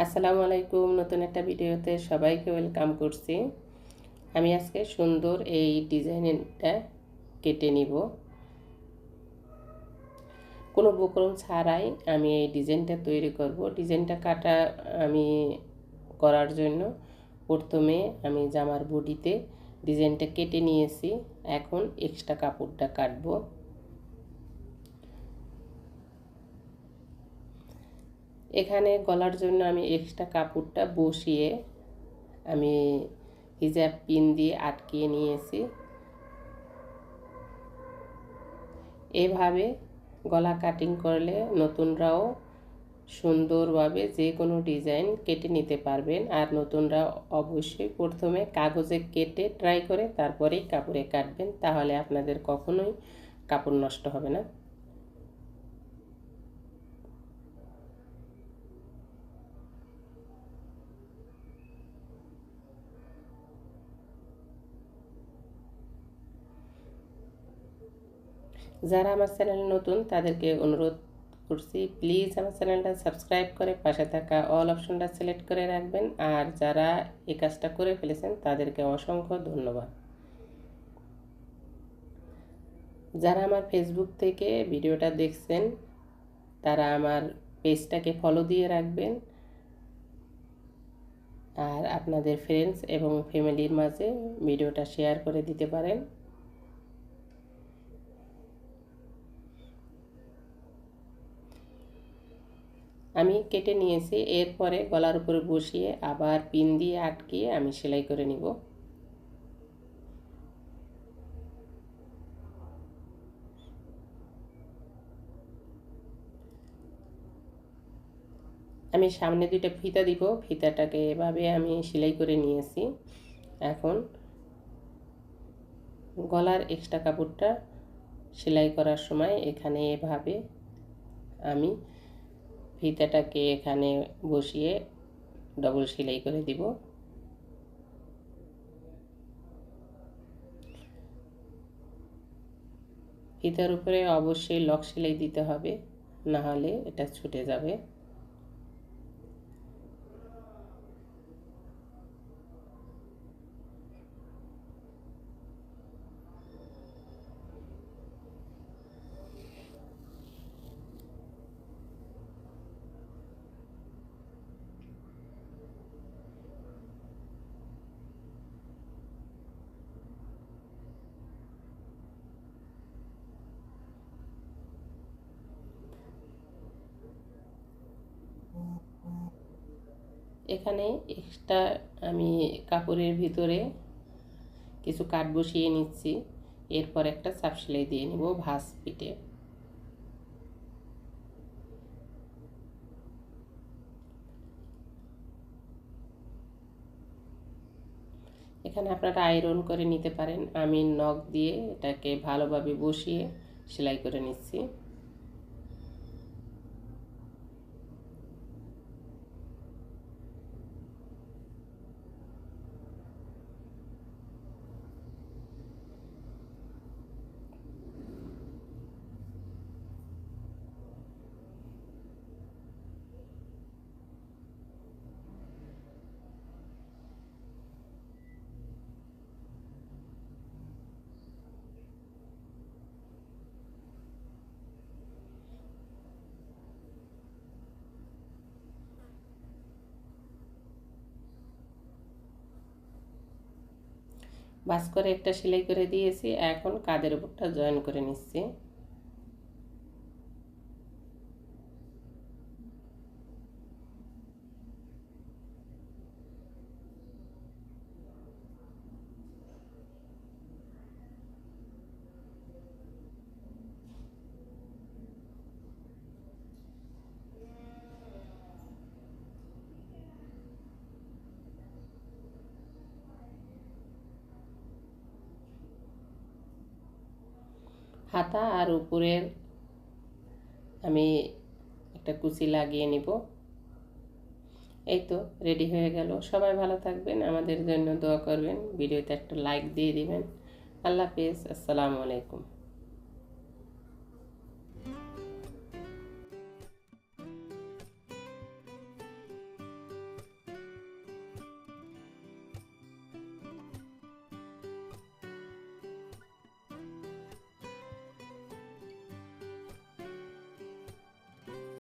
আসসালামু আলাইকুম, নতুন একটা ভিডিওতে সবাইকে ওয়েলকাম করছি। আমি আজকে সুন্দর এই ডিজাইনটা কেটে নিব। কোনো বকরম ছাড়াই আমি এই ডিজাইনটা তৈরি করব। ডিজাইনটা কাটা আমি করার জন্য প্রথমে আমি জামার বডিতে ডিজাইনটা কেটে নিয়েছি। এখন এক্সট্রা কাপড়টা কাটবো। এখানে গলার জন্য আমি এক্সট্রা কাপড়টা বসিয়ে আমি হিজাব পিন দিয়ে আটকিয়ে নিয়েছি। এভাবে গলা কাটিং করলে নতুনরাও সুন্দরভাবে যে কোনো ডিজাইন কেটে নিতে পারবেন। আর নতুনরা অবশ্যই প্রথমে কাগজে কেটে ট্রাই করে তারপরেই কাপড়ে কাটবেন, তাহলে আপনাদের কখনোই কাপড় নষ্ট হবে না। যারা আমার চ্যানেলে নতুন, তাদেরকে অনুরোধ করছি প্লিজ আমার চ্যানেলটা সাবস্ক্রাইব করে পাশে থাকা অল অপশনটা সিলেক্ট করে রাখবেন। আর যারা এই কাজটা করে ফেলেছেন, তাদেরকে অসংখ্য ধন্যবাদ। যারা আমার ফেসবুক থেকে ভিডিওটা দেখছেন, তারা আমার পেজটাকে ফলো দিয়ে রাখবেন। আর আপনাদের ফ্রেন্ডস এবং ফ্যামিলির মাঝে ভিডিওটা শেয়ার করে দিতে পারেন। আমি কেটে নিয়েছি, এরপরে গলার উপরে বসিয়ে আবার পিন দিয়ে আটকিয়ে আমি সেলাই করে নিব। আমি সামনে দুইটা ফিতা দিব, ফিতাটাকে এভাবে আমি সেলাই করে নিয়েছি। এখন গলার এক্সট্রা কাপড়টা সেলাই করার সময় এখানে এভাবে আমি ফিতাটাকে এখানে বসিয়ে ডবল সেলাই করে দিব। ফিতার উপরে অবশ্যই লক সেলাই দিতে হবে না হলে এটা ছুটে যাবে। এখানে এক্সট্রা আমি কাপড়ের ভিতরে কিছু কাঠ বসিয়ে নিচ্ছি। এরপর একটা সাপ সেলাই দিয়ে নিব ভাস পিঠে। এখানে আপনারা আয়রন করে নিতে পারেন। আমি নখ দিয়ে এটাকে ভালোভাবে বসিয়ে সেলাই করে নিচ্ছি। বাস করে একটা সেলাই করে দিয়েছি এখন কাদের উপরটা জয়েন করে নিচ্ছি? হাতা আর উপরের আমি একটা কুচি লাগিয়ে নিব। এই তো রেডি হয়ে গেল। সবাই ভালো থাকবেন, আমাদের জন্য দোয়া করবেন। ভিডিওতে একটা লাইক দিয়ে দিবেন। আল্লাহ হাফেজ, আসসালামু আলাইকুম।